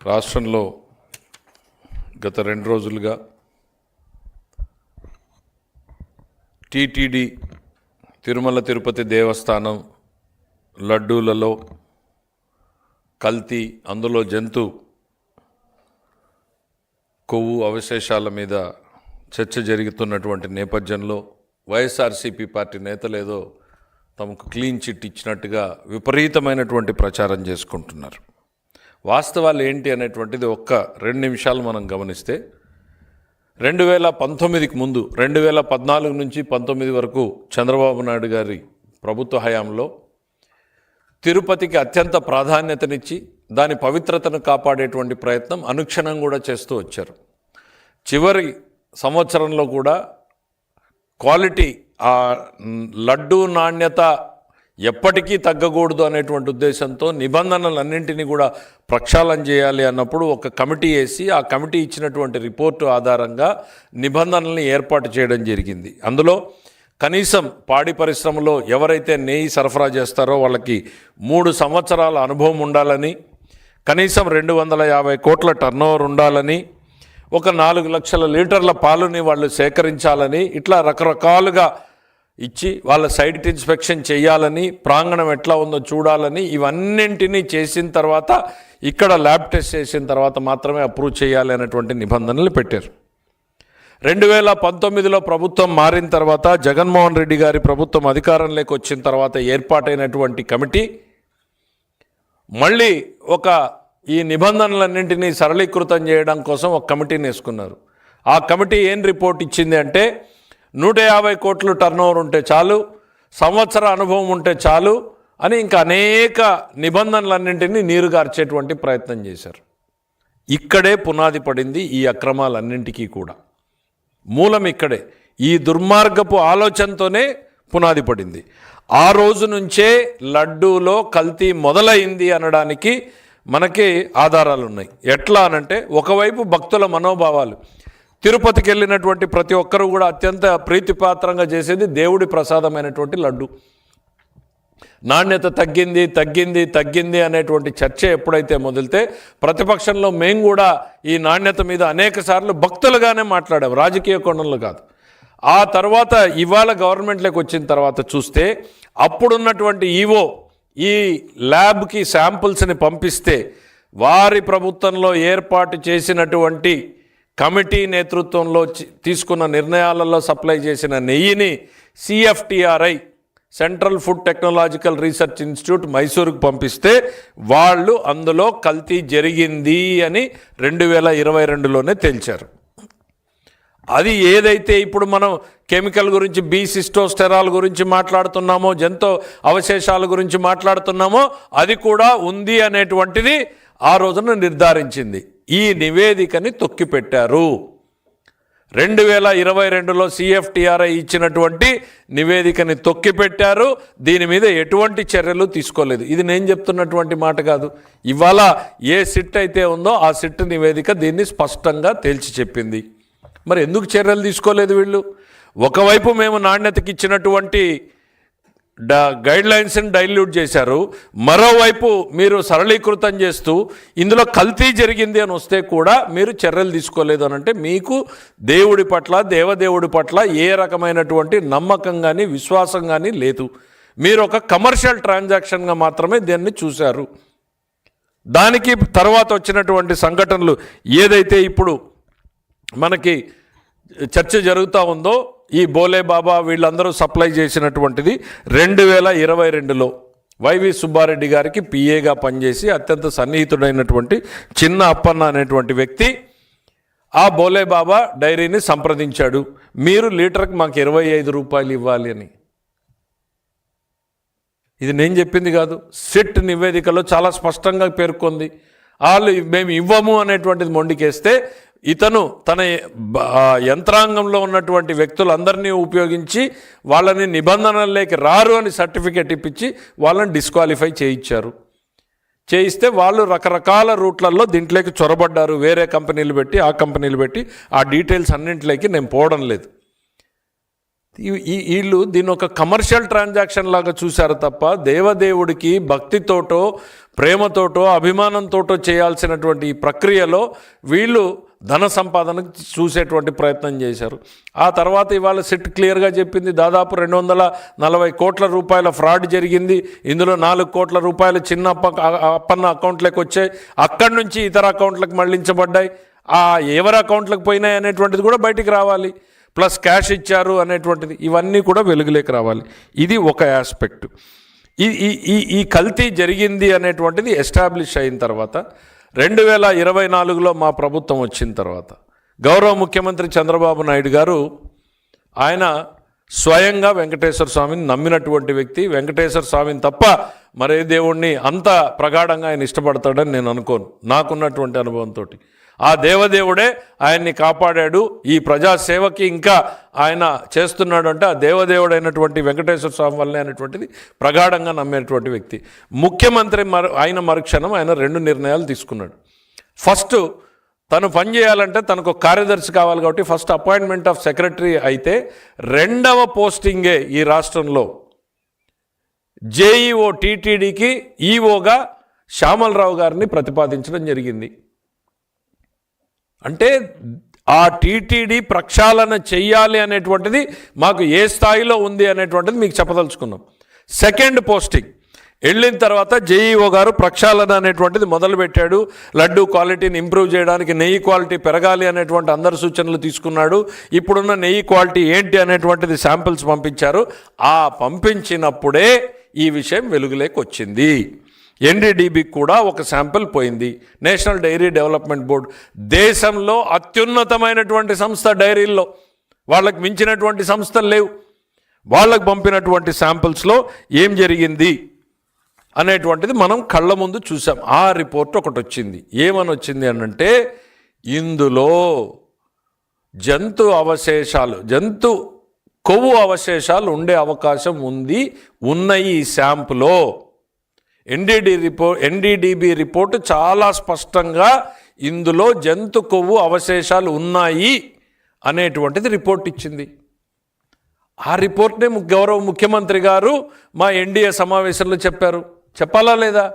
రాష్ట్రంలో గత రెండు రోజులుగా టీటీడీ తిరుమల తిరుపతి దేవస్థానం లడ్డూలలో కల్తీ అందులో జంతు కొవ్వు అవశేషాల మీద చర్చ జరుగుతున్నటువంటి నేపథ్యంలో వైఎస్ఆర్సీపీ పార్టీ నేతలేదో తమకు క్లీన్ చిట్ ఇచ్చినట్టుగా విపరీతమైనటువంటి ప్రచారం చేసుకుంటున్నారు. వాస్తవాలు ఏంటి అనేటువంటిది ఒక్క రెండు నిమిషాలు మనం గమనిస్తే రెండు వేల పంతొమ్మిదికి ముందు రెండు వేల పద్నాలుగు నుంచి పంతొమ్మిది వరకు చంద్రబాబు నాయుడు గారి ప్రభుత్వ హయాంలో తిరుపతికి అత్యంత ప్రాధాన్యతనిచ్చి దాని పవిత్రతను కాపాడేటువంటి ప్రయత్నం అనుక్షణం కూడా చేస్తూ వచ్చారు. చివరి సంవత్సరంలో కూడా క్వాలిటీ ఆ లడ్డు నాణ్యత ఎప్పటికీ తగ్గకూడదు అనేటువంటి ఉద్దేశంతో నిబంధనలన్నింటినీ కూడా ప్రక్షాళన చేయాలి అన్నప్పుడు ఒక కమిటీ వేసి ఆ కమిటీ ఇచ్చినటువంటి రిపోర్టు ఆధారంగా నిబంధనల్ని ఏర్పాటు చేయడం జరిగింది. అందులో కనీసం పాడి పరిశ్రమలో ఎవరైతే నెయ్యి సరఫరా చేస్తారో వాళ్ళకి మూడు సంవత్సరాల అనుభవం ఉండాలని కనీసం రెండు వందల యాభై కోట్ల టర్నోవర్ ఉండాలని ఒక నాలుగు లక్షల లీటర్ల పాలుని వాళ్ళు సేకరించాలని ఇట్లా రకరకాలుగా ఇచ్చి వాళ్ళ సైట్ ఇన్స్పెక్షన్ చేయాలని ప్రాంగణం ఎట్లా ఉందో చూడాలని ఇవన్నింటినీ చేసిన తర్వాత ఇక్కడ ల్యాబ్ టెస్ట్ చేసిన తర్వాత మాత్రమే అప్రూవ్ చేయాలి అనేటువంటి నిబంధనలు పెట్టారు. రెండు వేల పంతొమ్మిదిలో ప్రభుత్వం మారిన తర్వాత జగన్మోహన్ రెడ్డి గారి ప్రభుత్వం అధికారంలోకి వచ్చిన తర్వాత ఏర్పాటైనటువంటి కమిటీ మళ్ళీ ఒక ఈ నిబంధనలన్నింటినీ సరళీకృతం చేయడం కోసం ఒక కమిటీని వేసుకున్నారు. ఆ కమిటీ ఏం రిపోర్ట్ ఇచ్చింది అంటే నూట యాభై కోట్లు టర్నోవర్ ఉంటే చాలు సంవత్సర అనుభవం ఉంటే చాలు అని ఇంకా అనేక నిబంధనలన్నింటినీ నీరుగార్చేటువంటి ప్రయత్నం చేశారు. ఇక్కడే పునాది పడింది ఈ అక్రమాలన్నింటికీ కూడా. మూలం ఇక్కడే. ఈ దుర్మార్గపు ఆలోచనతోనే పునాది పడింది. ఆ రోజు నుంచే లడ్డూలో కల్తీ మొదలైంది అనడానికి మనకి ఆధారాలు ఉన్నాయి ఎట్లా అనంటే ఒకవైపు భక్తుల మనోభావాలు. తిరుపతికి వెళ్ళినటువంటి ప్రతి ఒక్కరూ కూడా అత్యంత ప్రీతిపాత్రంగా చేసేది దేవుడి ప్రసాదమైనటువంటి లడ్డు. నాణ్యత తగ్గింది తగ్గింది తగ్గింది అనేటువంటి చర్చ ఎప్పుడైతే మొదలితే ప్రతిపక్షంలో మేము కూడా ఈ నాణ్యత మీద అనేక సార్లు భక్తులుగానే మాట్లాడాం రాజకీయ కోణంలో కాదు. ఆ తర్వాత ఇవాళ గవర్నమెంట్లోకి వచ్చిన తర్వాత చూస్తే అప్పుడున్నటువంటి ఈవో ఈ ల్యాబ్కి శాంపుల్స్ని పంపిస్తే వారి ప్రభుత్వంలో ఏర్పాటు చేసినటువంటి కమిటీ నేతృత్వంలో తీసుకున్న నిర్ణయాలలో సప్లై చేసిన నెయ్యిని CFTRI central food technological research institute మైసూరుకు పంపిస్తే వాళ్ళు అందులో కల్తీ జరిగింది అని రెండు వేల ఇరవై రెండులోనే తేల్చారు. అది ఏదైతే ఇప్పుడు మనం కెమికల్ గురించి బీ సిస్టోస్టెరాల్ గురించి మాట్లాడుతున్నామో జంతు అవశేషాల గురించి మాట్లాడుతున్నామో అది కూడా ఉంది అనేటువంటిది ఆ రోజున నిర్ధారించింది. ఈ నివేదికని తొక్కిపెట్టారు. రెండు వేల ఇరవై రెండులో సిఎఫ్టిఆర్ఐ ఇచ్చినటువంటి నివేదికని తొక్కిపెట్టారు. దీని మీద ఎటువంటి చర్యలు తీసుకోలేదు. ఇది నేను చెప్తున్నటువంటి మాట కాదు. ఇవాళ ఏ సిట్ అయితే ఉందో ఆ సిట్ నివేదిక దీన్ని స్పష్టంగా తేల్చి చెప్పింది. మరి ఎందుకు చర్యలు తీసుకోలేదు వీళ్ళు? ఒకవైపు మేము నాణ్యతకి ఇచ్చినటువంటి గైడ్ లైన్స్ని డైల్యూట్ చేశారు. మరోవైపు మీరు సరళీకృతం చేస్తూ ఇందులో కల్తీ జరిగింది అని వస్తే కూడా మీరు చర్యలు తీసుకోలేదు అని అంటే మీకు దేవుడి పట్ల దేవదేవుడి పట్ల ఏ రకమైనటువంటి నమ్మకం కానీ విశ్వాసం కానీ లేదు. మీరు ఒక కమర్షియల్ ట్రాన్సాక్షన్గా మాత్రమే దీన్ని చూశారు. దానికి తర్వాత వచ్చినటువంటి సంఘటనలు ఏదైతే ఇప్పుడు మనకి చర్చ జరుగుతూ ఉందో ఈ బోలే బాబా వీళ్ళందరూ సప్లై చేసినటువంటిది రెండు వేల ఇరవై రెండులో వైవి సుబ్బారెడ్డి గారికి పిఏగా పనిచేసి అత్యంత సన్నిహితుడైనటువంటి చిన్న అప్పన్న అనేటువంటి వ్యక్తి ఆ బోలే బాబా డైరీని సంప్రదించాడు. మీరు లీటర్కి మాకు ఇరవై ఐదు రూపాయలు ఇవ్వాలి అని. ఇది నేను చెప్పింది కాదు. సిట్ నివేదికలో చాలా స్పష్టంగా పేర్కొంది. వాళ్ళు మేము ఇవ్వము అనేటువంటిది మొండికేస్తే ఇతను తన యంత్రాంగంలో ఉన్నటువంటి వ్యక్తులందరినీ ఉపయోగించి వాళ్ళని నిబంధనల్లోకి రారు అని సర్టిఫికేట్ ఇప్పించి వాళ్ళని డిస్క్వాలిఫై చేయించారు. చేయిస్తే వాళ్ళు రకరకాల రూట్లలో దీంట్లోకి చొరబడ్డారు. వేరే కంపెనీలు పెట్టి ఆ కంపెనీలు పెట్టి ఆ డీటెయిల్స్ అన్నింటిలోకి నేను పోవడం లేదు. ఈ- వీళ్ళు దీన్ని ఒక కమర్షియల్ ట్రాన్సాక్షన్ లాగా చూశారు తప్ప దేవదేవుడికి భక్తితోటో ప్రేమతోటో అభిమానంతోటో చేయాల్సినటువంటి ఈ ప్రక్రియలో వీళ్ళు ధన సంపాదనకు చూసేటువంటి ప్రయత్నం చేశారు. ఆ తర్వాత ఇవాళ సిట్ క్లియర్గా చెప్పింది దాదాపు రెండు వందల నలభై కోట్ల రూపాయల ఫ్రాడ్ జరిగింది. ఇందులో నాలుగు కోట్ల రూపాయలు చిన్న అప్ప అప్పన్న అకౌంట్లకు వచ్చాయి. అక్కడి నుంచి ఇతర అకౌంట్లకు మళ్ళించబడ్డాయి. ఆ ఎవరి అకౌంట్లకు పోయినాయి అనేటువంటిది కూడా బయటికి రావాలి. ప్లస్ క్యాష్ ఇచ్చారు అనేటువంటిది ఇవన్నీ కూడా వెలుగులోకి రావాలి. ఇది ఒక ఆస్పెక్ట్ ఈ ఈ ఈ ఈ కల్తీ జరిగింది అనేటువంటిది ఎస్టాబ్లిష్ అయిన తర్వాత రెండు వేల ఇరవై నాలుగులో మా ప్రభుత్వం వచ్చిన తర్వాత గౌరవ ముఖ్యమంత్రి చంద్రబాబు నాయుడు గారు ఆయన స్వయంగా వెంకటేశ్వర స్వామిని నమ్మినటువంటి వ్యక్తి. వెంకటేశ్వర స్వామిని తప్ప మరే దేవుణ్ణి అంత ప్రగాఢంగా ఆయన ఇష్టపడతాడని నేను అనుకోను. నాకున్నటువంటి అనుభవంతో ఆ దేవదేవుడే ఆయన్ని కాపాడాడు. ఈ ప్రజాసేవకి ఇంకా ఆయన చేస్తున్నాడు అంటే ఆ దేవదేవుడైనటువంటి వెంకటేశ్వర స్వామి వల్లే అనేటువంటిది ప్రగాఢంగా నమ్మేటువంటి వ్యక్తి. ముఖ్యమంత్రి మరు ఆయన మరుక్షణం ఆయన రెండు నిర్ణయాలు తీసుకున్నాడు. ఫస్ట్ తను పని చేయాలంటే తనకు కార్యదర్శి కావాలి కాబట్టి ఫస్ట్ అపాయింట్మెంట్ ఆఫ్ సెక్రటరీ అయితే రెండవ పోస్టింగే ఈ రాష్ట్రంలో. జేఈఓ టీటీడీకి ఈఓగా శ్యామలరావు గారిని ప్రతిపాదించడం జరిగింది. అంటే ఆ టీటీడీ ప్రక్షాళన చెయ్యాలి అనేటువంటిది మాకు ఏ స్థాయిలో ఉంది అనేటువంటిది మీకు చెప్పదలుచుకున్నాం. సెకండ్ పోస్టింగ్ వెళ్ళిన తర్వాత జేఈఓ గారు ప్రక్షాళన అనేటువంటిది మొదలుపెట్టాడు. లడ్డు క్వాలిటీని ఇంప్రూవ్ చేయడానికి నెయ్యి క్వాలిటీ పెరగాలి అనేటువంటి అందరి సూచనలు తీసుకున్నాడు. ఇప్పుడున్న నెయ్యి క్వాలిటీ ఏంటి అనేటువంటిది శాంపిల్స్ పంపించారు. ఆ పంపించినప్పుడే ఈ విషయం వెలుగులోకి వచ్చింది. ఎన్డీడీబీ కూడా ఒక శాంపిల్ పోయింది. నేషనల్ డైరీ డెవలప్మెంట్ బోర్డు దేశంలో అత్యున్నతమైనటువంటి సంస్థ డైరీల్లో. వాళ్ళకి మించినటువంటి సంస్థలు లేవు. వాళ్ళకు పంపినటువంటి శాంపిల్స్లో ఏం జరిగింది అనేటువంటిది మనం కళ్ళ ముందు చూసాం. ఆ రిపోర్ట్ ఒకటి వచ్చింది. ఏమని వచ్చింది అనంటే ఇందులో జంతు అవశేషాలు జంతు కొవ్వు అవశేషాలు ఉండే అవకాశం ఉంది. ఉన్న ఈ శాంపులో. ఎన్డీడీ రిపోర్ట్ ఎన్డీడీబీ రిపోర్టు చాలా స్పష్టంగా ఇందులో జంతు కొవ్వు అవశేషాలు ఉన్నాయి అనేటువంటిది రిపోర్ట్ ఇచ్చింది. ఆ రిపోర్ట్నే గౌరవ ముఖ్యమంత్రి గారు మా ఎన్డీఏ సమావేశంలో చెప్పారు. చెప్పాలా లేదా?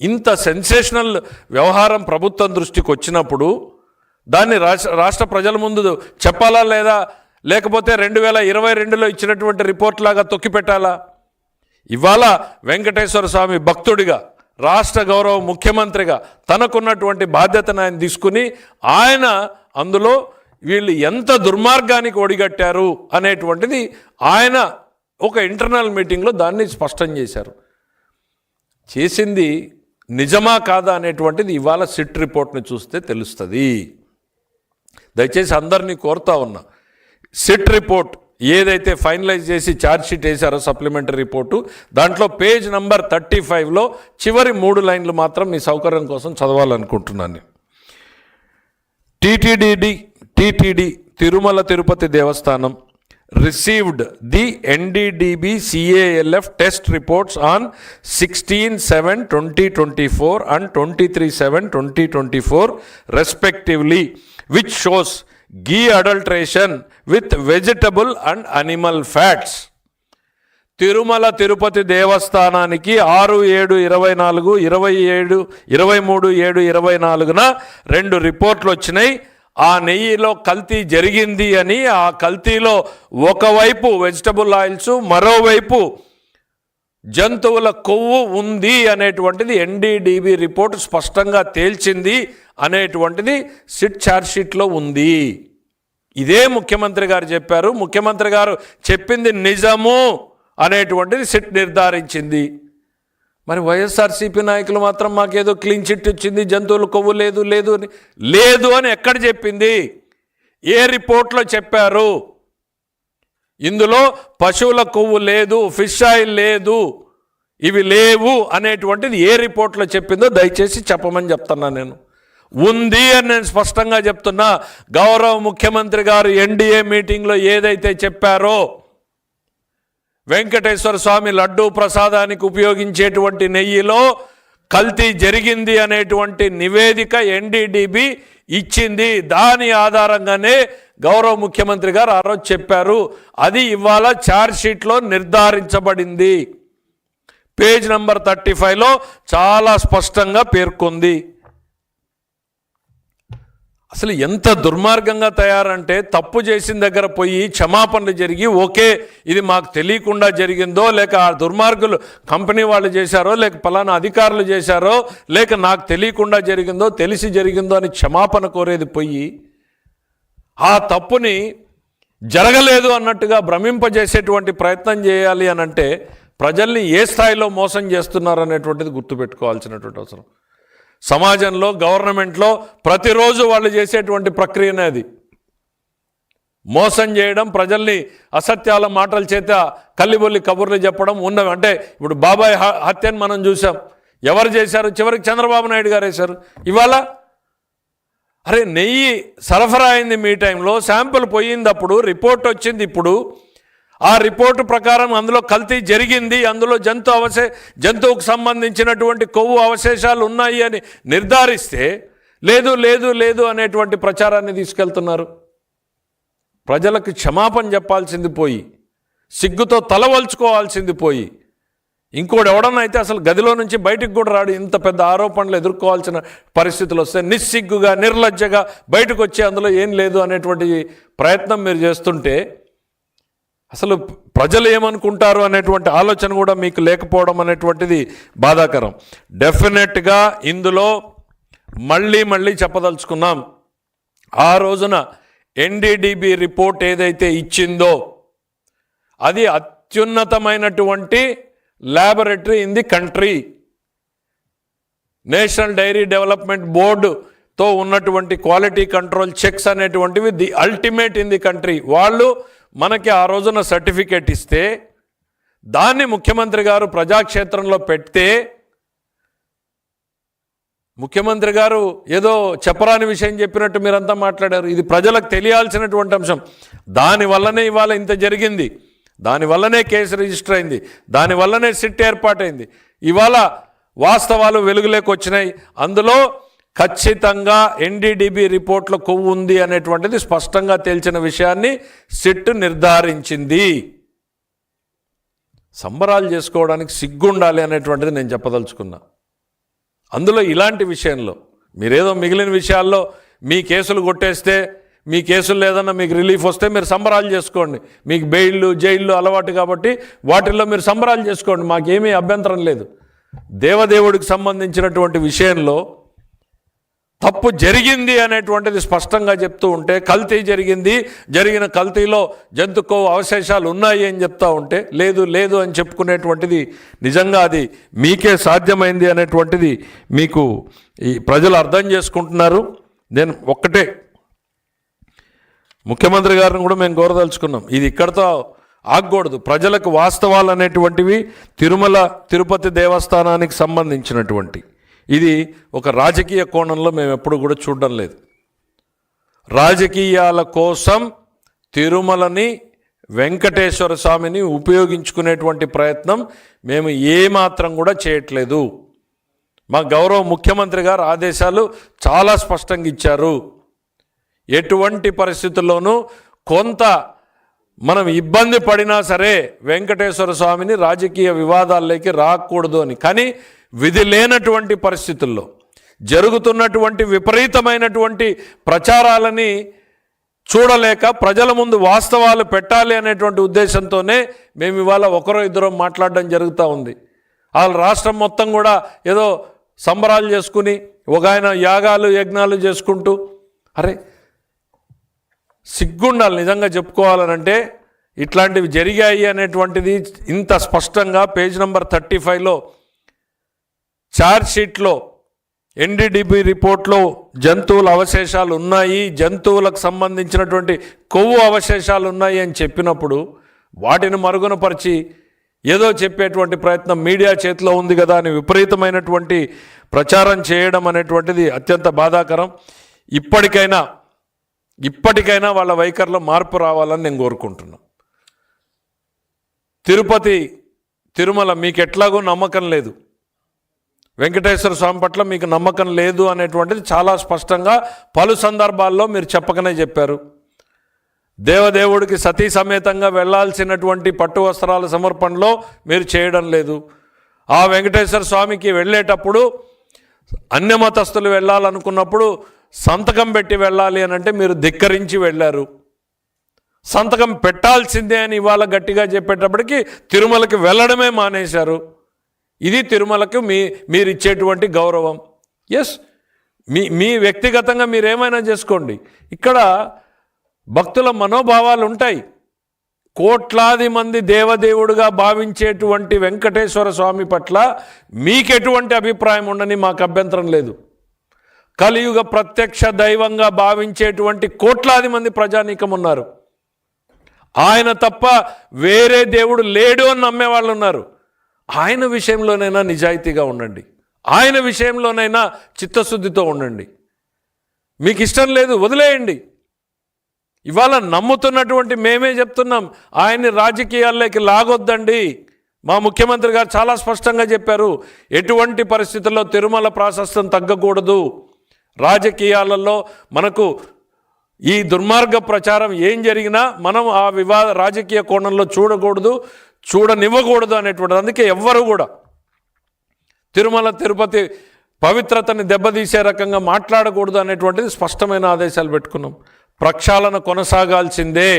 ఇంత సెన్సేషనల్ వ్యవహారం ప్రభుత్వం దృష్టికి వచ్చినప్పుడు దాన్ని రాష్ట్ర రాష్ట్ర ప్రజల ముందు చెప్పాలా లేదా? లేకపోతే రెండు వేల ఇరవై రెండులో ఇచ్చినటువంటి రిపోర్ట్ లాగా తొక్కిపెట్టాలా? ఇవాళ వెంకటేశ్వర స్వామి భక్తుడిగా రాష్ట్ర గౌరవ ముఖ్యమంత్రిగా తనకున్నటువంటి బాధ్యతను ఆయన తీసుకుని ఆయన అందులో వీళ్ళు ఎంత దుర్మార్గానికి ఒడిగట్టారు అనేటువంటిది ఆయన ఒక ఇంటర్నల్ మీటింగ్లో దాన్ని స్పష్టం చేశారు. చేసింది నిజమా కాదా అనేటువంటిది ఇవాళ సిట్ రిపోర్ట్ని చూస్తే తెలుస్తుంది. దయచేసి అందరినీ కోరుతా ఉన్నా సిట్ రిపోర్ట్ ఏదైతే ఫైనలైజ్ చేసి ఛార్జ్ షీట్ వేశారో సప్లిమెంటరీ రిపోర్టు దాంట్లో పేజ్ నంబర్ థర్టీ ఫైవ్లో చివరి మూడు లైన్లు మాత్రం మీ సౌకర్యం కోసం చదవాలనుకుంటున్నాను నేను. TTD TTD Tirumala Tirupati Devasthanam received the NDDB C A L F test reports on sixteen seven twenty twenty four and twenty three seven twenty twenty four respectively which shows ghee ghee adulteration with vegetable and animal fats Tirumala Tirupati దేవస్థానానికి ఆరు ఏడు ఇరవై నాలుగు ఇరవై ఏడు ఇరవై మూడు ఏడు ఇరవై నాలుగున రెండు రిపోర్ట్లు వచ్చినాయి. ఆ నెయ్యిలో కల్తీ జరిగింది అని ఆ కల్తీలో ఒకవైపు వెజిటబుల్ ఆయిల్స్ మరోవైపు జంతువుల కొవ్వు ఉంది అనేటువంటిది ఎన్డీడీబీ రిపోర్ట్ స్పష్టంగా తేల్చింది. అనేటువంటిది సిట్ ఛార్జ్ షీట్లో ఉంది. ఇదే ముఖ్యమంత్రి గారు చెప్పారు. ముఖ్యమంత్రి గారు చెప్పింది నిజము అనేటువంటిది సిట్ నిర్ధారించింది. మరి వైఎస్ఆర్సీపీ నాయకులు మాత్రం మాకేదో క్లీన్ చిట్ వచ్చింది జంతువుల కొవ్వు లేదు లేదు అని లేదు అని ఎక్కడ చెప్పింది? ఏ రిపోర్ట్లో చెప్పారు? ఇందులో పశువుల కొవ్వు లేదు ఫిష్ ఆయిల్ లేదు ఇవి లేవు అనేటువంటిది ఏ రిపోర్ట్లో చెప్పిందో దయచేసి చెప్పమని చెప్తున్నా నేను. ఉంది అని నేను స్పష్టంగా చెప్తున్నా. గౌరవ ముఖ్యమంత్రి గారు ఎన్డీఏ మీటింగ్లో ఏదైతే చెప్పారో వెంకటేశ్వర స్వామి లడ్డూ ప్రసాదానికి ఉపయోగించేటువంటి నెయ్యిలో కల్తీ జరిగింది అనేటువంటి నివేదిక ఎన్డీడీబీ ఇచ్చింది. దాని ఆధారంగానే గౌరవ ముఖ్యమంత్రి గారు ఆ రోజు చెప్పారు. అది ఇవాళ ఛార్జ్షీట్లో నిర్ధారించబడింది. పేజ్ నంబర్ థర్టీ ఫైవ్లో చాలా స్పష్టంగా పేర్కొంది. అసలు ఎంత దుర్మార్గంగా తయారంటే తప్పు చేసిన దగ్గర పోయి క్షమాపణలు జరిగి ఓకే ఇది మాకు తెలియకుండా జరిగిందో లేక ఆ దుర్మార్గులు కంపెనీ వాళ్ళు చేశారో లేక పలానా అధికారులు చేశారో లేక నాకు తెలియకుండా జరిగిందో తెలిసి జరిగిందో అని క్షమాపణ కోరేది పోయి ఆ తప్పుని జరగలేదు అన్నట్టుగా భ్రమింపజేసేటువంటి ప్రయత్నం చేయాలి అని అంటే ప్రజల్ని ఏ స్థాయిలో మోసం చేస్తున్నారు అనేటువంటిది గుర్తుపెట్టుకోవాల్సినటువంటి అవసరం. సమాజంలో గవర్నమెంట్లో ప్రతిరోజు వాళ్ళు చేసేటువంటి ప్రక్రియనే అది. మోసం చేయడం ప్రజల్ని అసత్యాల మాటల చేత కల్లిబొల్లి కబుర్లు చెప్పడం ఉన్నవి. అంటే ఇప్పుడు బాబాయ్ హ- మనం చూసాం. ఎవరు చేశారు? చివరికి చంద్రబాబు నాయుడు గారు వేశారు. ఇవాళ అరే నెయ్యి సరఫరా అయింది మీ టైంలో శాంపుల్ పోయింది అప్పుడు రిపోర్ట్ వచ్చింది ఇప్పుడు ఆ రిపోర్టు ప్రకారం అందులో కల్తీ జరిగింది అందులో జంతు అవశే జంతువుకు సంబంధించినటువంటి కొవ్వు అవశేషాలు ఉన్నాయి అని నిర్ధారిస్తే లేదు లేదు లేదు అనేటువంటి ప్రచారాన్ని తీసుకెళ్తున్నారు. ప్రజలకు క్షమాపణ చెప్పాల్సింది పోయి సిగ్గుతో తలవల్చుకోవాల్సింది పోయి ఇంకోటి ఎవడన్నా అయితే అసలు గదిలో నుంచి బయటకు కూడా రాడు ఇంత పెద్ద ఆరోపణలు ఎదుర్కోవాల్సిన పరిస్థితులు వస్తే నిస్సిగ్గుగా నిర్లజ్జగా బయటకు వచ్చి అందులో ఏం లేదు అనేటువంటి ప్రయత్నం మీరు చేస్తుంటే అసలు ప్రజలు ఏమనుకుంటారు అనేటువంటి ఆలోచన కూడా మీకు లేకపోవడం అనేటువంటిది బాధాకరం. డెఫినెట్గా ఇందులో మళ్ళీ మళ్ళీ చెప్పదలుచుకున్నాం. ఆ రోజున ఎన్డీడీబీ రిపోర్ట్ ఏదైతే ఇచ్చిందో అది అత్యున్నతమైనటువంటి laboratory in the country. National dairy development బోర్డుతో ఉన్నటువంటి క్వాలిటీ కంట్రోల్ చెక్స్ అనేటువంటివి the ultimate in the country. వాళ్ళు మనకి ఆ రోజున సర్టిఫికేట్ ఇస్తే దాన్ని ముఖ్యమంత్రి గారు ప్రజాక్షేత్రంలో పెడితే ముఖ్యమంత్రి గారు ఏదో చెప్పరాని విషయం చెప్పినట్టు మీరంతా మాట్లాడారు. ఇది ప్రజలకు తెలియాల్సినటువంటి అంశం. దానివల్లనే ఇవాళ ఇంత జరిగింది. దానివల్లనే కేసు రిజిస్టర్ అయింది. దానివల్లనే సిట్ ఏర్పాటైంది. ఇవాళ వాస్తవాలు వెలుగులోకి వచ్చినాయి. అందులో ఖచ్చితంగా ఎన్డీడీబీ రిపోర్ట్లో కొవ్వు ఉంది అనేటువంటిది స్పష్టంగా తేల్చిన విషయాన్ని సిట్ నిర్ధారించింది. సంబరాలు చేసుకోవడానికి సిగ్గుండాలి అనేటువంటిది నేను చెప్పదలుచుకున్నా. అందులో ఇలాంటి విషయంలో మీరేదో మిగిలిన విషయాల్లో మీ కేసులు కొట్టేస్తే మీ కేసులు లేదన్నా మీకు రిలీఫ్ వస్తే మీరు సంబరాలు చేసుకోండి. మీకు బెయిళ్ళు జైళ్ళు అలవాటు కాబట్టి వాటిల్లో మీరు సంబరాలు చేసుకోండి. మాకేమీ అభ్యంతరం లేదు. దేవదేవుడికి సంబంధించినటువంటి విషయంలో తప్పు జరిగింది అనేటువంటిది స్పష్టంగా చెప్తూ ఉంటే కల్తీ జరిగింది జరిగిన కల్తీలో జంతుకో అవశేషాలు ఉన్నాయి అని చెప్తా ఉంటే లేదు లేదు అని చెప్పుకునేటువంటిది నిజంగా అది మీకే సాధ్యమైంది అనేటువంటిది మీకు ఈ ప్రజలు అర్థం చేసుకుంటున్నారు. నేను ఒక్కటే ముఖ్యమంత్రి గారిని కూడా మేము కోరదలుచుకున్నాం ఇది ఇక్కడతో ఆగకూడదు. ప్రజలకు వాస్తవాలు అనేటువంటివి తిరుమల తిరుపతి దేవస్థానానికి సంబంధించినటువంటి ఇది ఒక రాజకీయ కోణంలో మేము ఎప్పుడు కూడా చూడడం లేదు. రాజకీయాల కోసం తిరుమలని వెంకటేశ్వర స్వామిని ఉపయోగించుకునేటువంటి ప్రయత్నం మేము ఏమాత్రం కూడా చేయట్లేదు. మా గౌరవ ముఖ్యమంత్రి గారు ఆదేశాలు చాలా స్పష్టంగా ఇచ్చారు. ఎటువంటి పరిస్థితుల్లోనూ కొంత మనం ఇబ్బంది పడినా సరే వెంకటేశ్వర స్వామిని రాజకీయ వివాదాల్లోకి రాకూడదు అని. కానీ విధి లేనటువంటి పరిస్థితుల్లో జరుగుతున్నటువంటి విపరీతమైనటువంటి ప్రచారాలని చూడలేక ప్రజల ముందు వాస్తవాలు పెట్టాలి అనేటువంటి ఉద్దేశంతోనే మేము ఇవాళ ఒకరో ఇద్దరం మాట్లాడడం జరుగుతూ ఉంది. వాళ్ళ రాష్ట్రం మొత్తం కూడా ఏదో సంబరాలు చేసుకుని ఒక ఆయన యాగాలు యజ్ఞాలు చేసుకుంటూ అరే సిగ్గుండాలి నిజంగా చెప్పుకోవాలనంటే ఇట్లాంటివి జరిగాయి అనేటువంటిది ఇంత స్పష్టంగా పేజ్ నెంబర్ థర్టీ ఫైవ్లో షీట్లో ఎన్డీడీబీ రిపోర్ట్లో జంతువుల అవశేషాలు ఉన్నాయి జంతువులకు సంబంధించినటువంటి కొవ్వు అవశేషాలు ఉన్నాయి అని చెప్పినప్పుడు వాటిని మరుగునపరిచి ఏదో చెప్పేటువంటి ప్రయత్నం మీడియా చేతిలో ఉంది కదా అని విపరీతమైనటువంటి ప్రచారం చేయడం అనేటువంటిది అత్యంత బాధాకరం. ఇప్పటికైనా ఇప్పటికైనా వాళ్ళ వైఖరిలో మార్పు రావాలని నేను కోరుకుంటున్నాను తిరుపతి తిరుమల మీకు ఎట్లాగో నమ్మకం లేదు. వెంకటేశ్వర స్వామి పట్ల మీకు నమ్మకం లేదు అనేటువంటిది చాలా స్పష్టంగా పలు సందర్భాల్లో మీరు చెప్పకనే చెప్పారు. దేవదేవుడికి సతీ సమేతంగా వెళ్ళాల్సినటువంటి పట్టు వస్త్రాల సమర్పణలో మీరు చేయడం లేదు. ఆ వెంకటేశ్వర స్వామికి వెళ్ళేటప్పుడు అన్యమతస్థులు వెళ్ళాలనుకున్నప్పుడు సంతకం పెట్టి వెళ్ళాలి అని అంటే మీరు ధిక్కరించి వెళ్ళారు. సంతకం పెట్టాల్సిందే అని ఇవాళ గట్టిగా చెప్పేటప్పటికి తిరుమలకి వెళ్ళడమే మానేశారు. ఇది తిరుమలకు మీ మీరు ఇచ్చేటువంటి గౌరవం. ఎస్ మీ మీ వ్యక్తిగతంగా మీరేమైనా చేసుకోండి. ఇక్కడ భక్తుల మనోభావాలు ఉంటాయి. కోట్లాది మంది దేవదేవుడుగా భావించేటువంటి వెంకటేశ్వర స్వామి పట్ల మీకెటువంటి అభిప్రాయం ఉండని మాకు అభ్యంతరం లేదు. కలియుగ ప్రత్యక్ష దైవంగా భావించేటువంటి కోట్లాది మంది ప్రజానీకం ఉన్నారు. ఆయన తప్ప వేరే దేవుడు లేడు అని నమ్మేవాళ్ళు ఉన్నారు ఆయన విషయంలోనైనా నిజాయితీగా ఉండండి. ఆయన విషయంలోనైనా చిత్తశుద్ధితో ఉండండి. మీకు ఇష్టం లేదు వదిలేయండి. ఇవాళ నమ్ముతున్నటువంటి మేమే చెప్తున్నాం ఆయన్ని రాజకీయాల్లోకి లాగొద్దండి. మా ముఖ్యమంత్రి గారు చాలా స్పష్టంగా చెప్పారు ఎటువంటి పరిస్థితుల్లో తిరుమల ప్రాశస్తం తగ్గకూడదు. రాజకీయాలలో మనకు ఈ దుర్మార్గ ప్రచారం ఏం జరిగినా మనం ఆ వివాద రాజకీయ కోణంలో చూడకూడదు. చూడనివ్వకూడదు అనేటువంటిది. అందుకే ఎవ్వరు కూడా తిరుమల తిరుపతి పవిత్రతని దెబ్బతీసే రకంగా మాట్లాడకూడదు అనేటువంటిది స్పష్టమైన ఆదేశాలు పెట్టుకున్నాం. ప్రక్షాళన కొనసాగాల్సిందే.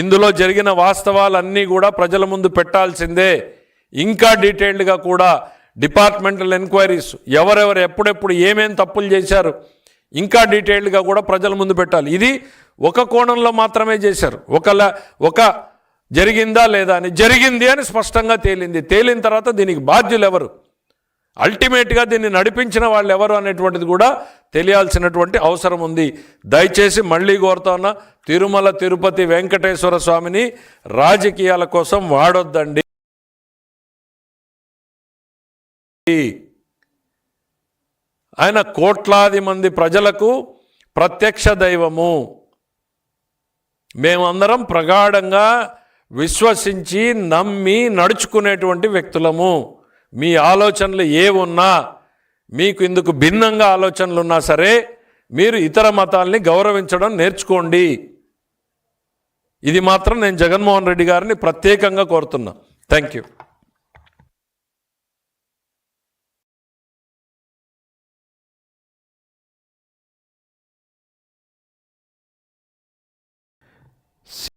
ఇందులో జరిగిన వాస్తవాలన్నీ కూడా ప్రజల ముందు పెట్టాల్సిందే. ఇంకా డీటెయిల్డ్గా కూడా డిపార్ట్మెంటల్ ఎంక్వైరీస్ ఎవరెవరు ఎప్పుడెప్పుడు ఏమేం తప్పులు చేశారు ఇంకా డీటెయిల్డ్గా కూడా ప్రజల ముందు పెట్టాలి. ఇది ఒక కోణంలో మాత్రమే చేశారు. ఒక ఒక జరిగిందా లేదా అని జరిగింది అని స్పష్టంగా తేలింది. తేలిన తర్వాత దీనికి బాధ్యులు ఎవరు? అల్టిమేట్గా దీన్ని నడిపించిన వాళ్ళు ఎవరు అనేటువంటిది కూడా తెలియాల్సినటువంటి అవసరం ఉంది. దయచేసి మళ్ళీ కోరుతా ఉన్న తిరుమల తిరుపతి వెంకటేశ్వర స్వామిని రాజకీయాల కోసం వాడొద్దండి. ఆయన కోట్లాది మంది ప్రజలకు ప్రత్యక్ష దైవము. మేమందరం ప్రగాఢంగా విశ్వసించి నమ్మి నడుచుకునేటువంటి వ్యక్తులము. మీ ఆలోచనలు ఏ ఉన్నా మీకు ఇందుకు భిన్నంగా ఆలోచనలు ఉన్నా సరే మీరు ఇతర మతాల్ని గౌరవించడం నేర్చుకోండి. ఇది మాత్రం నేను జగన్మోహన్ రెడ్డి గారిని ప్రత్యేకంగా కోరుతున్నా. Thank you